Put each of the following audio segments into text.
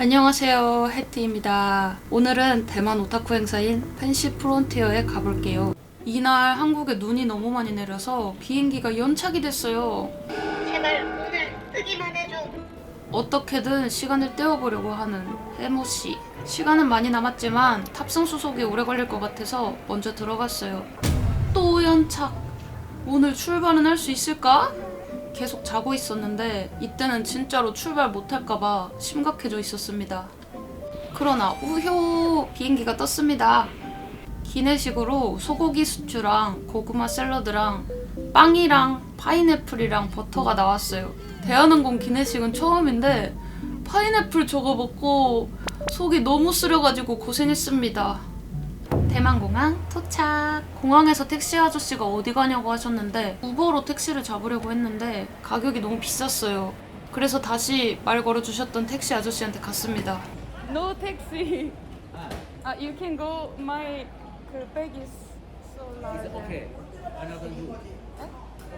안녕하세요 해티입니다. 오늘은 대만 오타쿠 행사인 펜시 프론티어에 가볼게요. 이날 한국에 눈이 너무 많이 내려서 비행기가 연착이 됐어요. 제발 오늘 뜨기만 해줘. 어떻게든 시간을 때워보려고 하는 해모씨. 시간은 많이 남았지만 탑승 수속이 오래 걸릴 것 같아서 먼저 들어갔어요. 또 연착. 오늘 출발은 할 수 있을까? 계속 자고 있었는데 이때는 진짜로 출발 못할까봐 심각해져 있었습니다 그러나 우효 비행기가 떴습니다 기내식으로 소고기 스튜랑 고구마 샐러드랑 빵이랑 파인애플이랑 버터가 나왔어요. 대한항공 기내식은 처음인데 파인애플 저거 먹고 속이 너무 쓰려가지고 고생했습니다. 대만공항 도착. 공항에서 택시 아저씨가 어디 가냐고 하셨는데 우버로 택시를 잡으려고 했는데 가격이 너무 비쌌어요. 그래서 다시 말 걸어주셨던 택시 아저씨한테 갔습니다. No taxi. Uh, you can go. My 그 bag is so large. Okay, another room.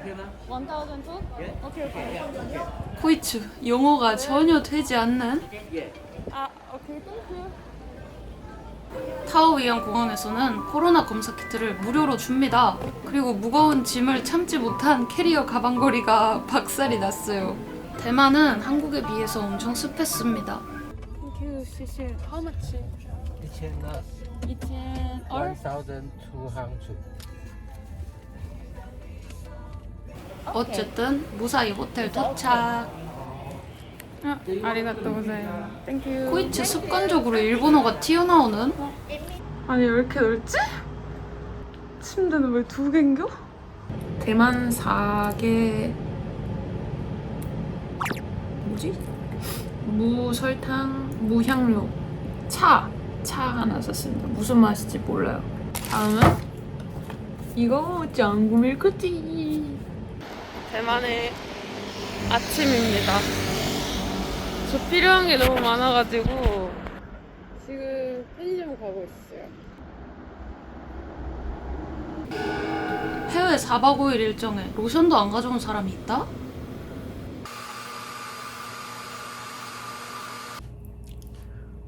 Okay na? 1,002? Yeah. Yeah, okay. 코이츠 영어가 전혀 되지 않는 Yeah. 타오위안 공항에서는 코로나 검사 키트를 무료로 줍니다 그리고 무거운 짐을 참지 못한 캐리어 가방거리가 박살이 났어요 대만은 한국에 비해서 엄청 습했습니다 땡큐 시시 How much? It's in 2,000 or? 1,200. 어쨌든 무사히 호텔 도착 아리가또 고자요 땡큐 코이츠 습관적으로 일본어가 튀어나오는 아니 왜 이렇게 넓지? 침대는 왜 두 개인겨? 대만 4개 뭐지? 무설탕, 무향료, 차, 차 하나 샀습니다. 무슨 맛일지 몰라요. 다음은 이거 짱구 밀크티. 대만의 아침입니다. 저 필요한 게 너무 많아가지고 지금 편의점 가고 있어요. 해외 4박 5일 일정에 로션도 안 가져온 사람이 있다?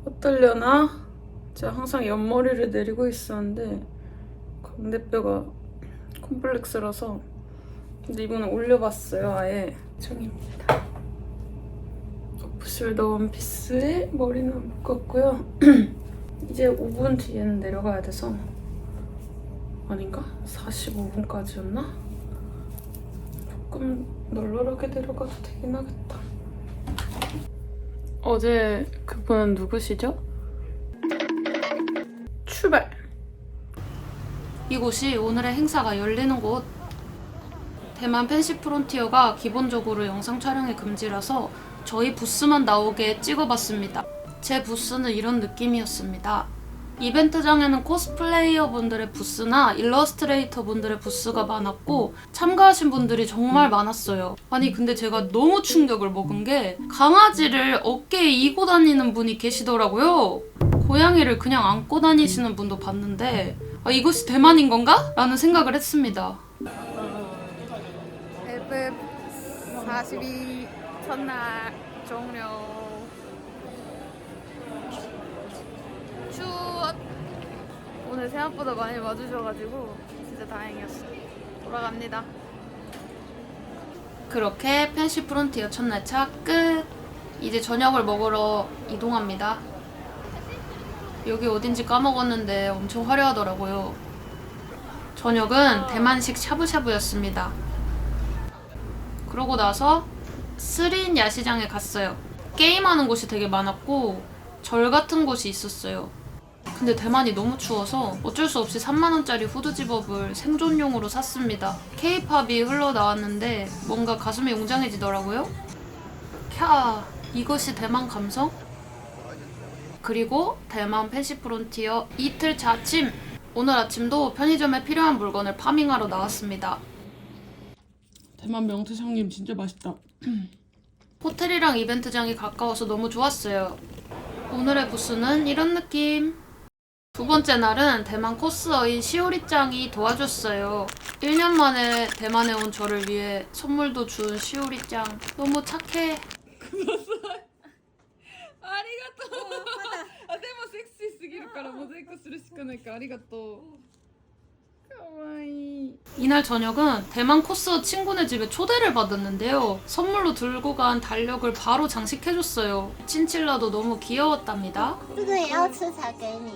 어떨려나? 제가 항상 옆머리를 내리고 있었는데 광대뼈가 콤플렉스라서 근데 이번에 올려봤어요 아예 정입니다 오프숄더 원피스에 머리는 묶었고요 이제 5분 뒤에는 내려가야 돼서 아닌가? 45분까지였나? 조금 널널하게 내려가도 되긴 하겠다 어제 그분은 누구시죠? 출발! 이곳이 오늘의 행사가 열리는 곳 대만 펜시 프론티어가 기본적으로 영상 촬영이 금지라서 저희 부스만 나오게 찍어봤습니다. 제 부스는 이런 느낌이었습니다. 이벤트장에는 코스플레이어 분들의 부스나 일러스트레이터 분들의 부스가 많았고 참가하신 분들이 정말 많았어요. 아니 근데 제가 너무 충격을 먹은 게 강아지를 어깨에 이고 다니는 분이 계시더라고요. 고양이를 그냥 안고 다니시는 분도 봤는데 아, 이것이 대만인 건가? 라는 생각을 했습니다. F 42 첫날 종료 추웠 오늘 생각보다 많이 와주셔가지고 진짜 다행이었어 돌아갑니다 그렇게 펜시 프론티어 첫날차 끝. 이제 저녁을 먹으러 이동합니다. 여기 어딘지 까먹었는데 엄청 화려하더라고요. 저녁은 대만식 샤브샤브였습니다. 그러고 나서 스린 야시장에 갔어요. 게임하는 곳이 되게 많았고 절 같은 곳이 있었어요. 근데 대만이 너무 추워서 어쩔 수 없이 3만원짜리 후드 집업을 생존용으로 샀습니다. 케이팝이 흘러나왔는데 뭔가 가슴이 웅장해지더라고요. 캬, 이것이 대만 감성? 그리고 대만 펜시 프론티어 이틀차 아침! 오늘 아침도 편의점에 필요한 물건을 파밍하러 나왔습니다. 대만 명태향님 진짜 맛있다. 호텔이랑 이벤트장이 가까워서 너무 좋았어요. 오늘의 부스는 이런 느낌. 두 번째 날은 대만 코스어인 시오리짱이 도와줬어요. 1년 만에 대만에 온 저를 위해 선물도 준 시오리짱. 너무 착해. 아리가또. 어, 아, でもセクシーすぎるからモザイクするしかないからありがとう。 이날 저녁은 대만 코스 친구네 집에 초대를 받았는데요. 선물로 들고 간 달력을 바로 장식해줬어요. 친칠라도 너무 귀여웠답니다. 这个也要吃才给你。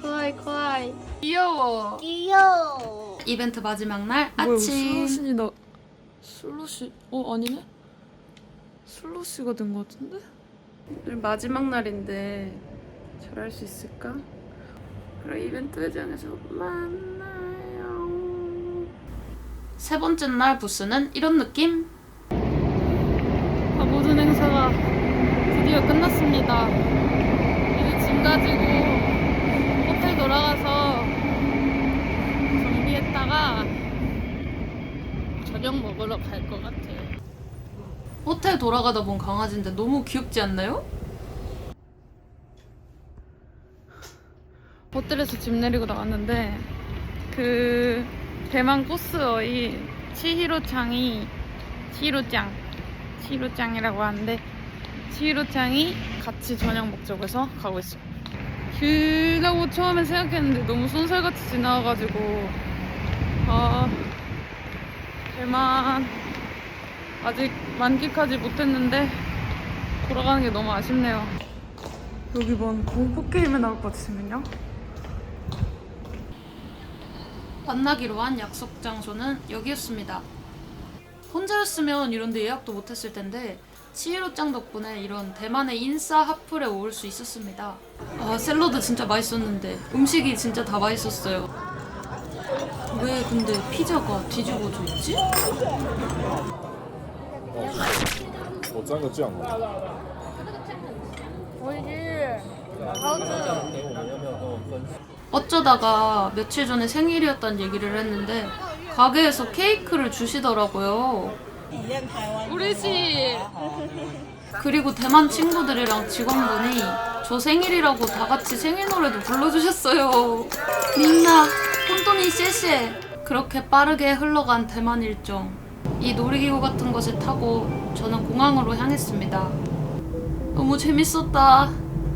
可愛い可愛い귀여워 哟， 이벤트 마지막 날 뭐야, 아침. 슬러시니다. 슬러시. 어 아니네. 슬러시가 된 것 같은데? 오늘 마지막 날인데 잘할 수 있을까? 그럼 이벤트 회장에서 만나요. 세 번째 날 부스는 이런 느낌? 아, 모든 행사가 드디어 끝났습니다. 이제 짐 가지고 호텔 돌아가서 정비했다가 저녁 먹으러 갈 것 같아요. 호텔 돌아가다 본 강아지인데 너무 귀엽지 않나요? 호텔에서 짐 내리고 나왔는데 그 대만 코스어이 치히로짱이 치히로짱 치히로짱이라고 하는데 치히로짱이 같이 저녁 해서 가고 있어요. 길다고 처음에 생각했는데 너무 쏜살같이 지나가가지고 아 대만 아직 만끽하지 못했는데 돌아가는 게 너무 아쉽네요. 여기 뭔 공포 게임에 나올 것 같으면요? 만나기로 한 약속 장소는 여기였습니다. 혼자였으면 이런데 예약도 못했을 텐데 치히로짱 덕분에 이런 대만의 인싸 핫플에 올 수 있었습니다. 아 샐러드 진짜 맛있었는데 음식이 진짜 다 맛있었어요. 왜 근데 피자가 뒤집어져 있지? 어, 짠거 찌안 먹어. 쩌다가 며칠 전에 생일이었다는 얘기를 했는데 가게에서 케이크를 주시더라고요. 우리시 그리고 대만 친구들이랑 직원분이 저 생일이라고 다 같이 생일 노래도 불러주셨어요. 민나, 혼돈이 쎄쎄. 그렇게 빠르게 흘러간 대만 일정. 이 놀이기구 같은 것을 타고 저는 공항으로 향했습니다. 너무 재밌었다.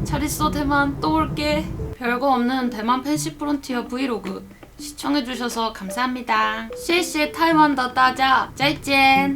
잘 있어 대만 또 올게. 별거 없는 대만 팬시 프론티어 브이로그 시청해주셔서 감사합니다. 谢谢台湾的大家再见.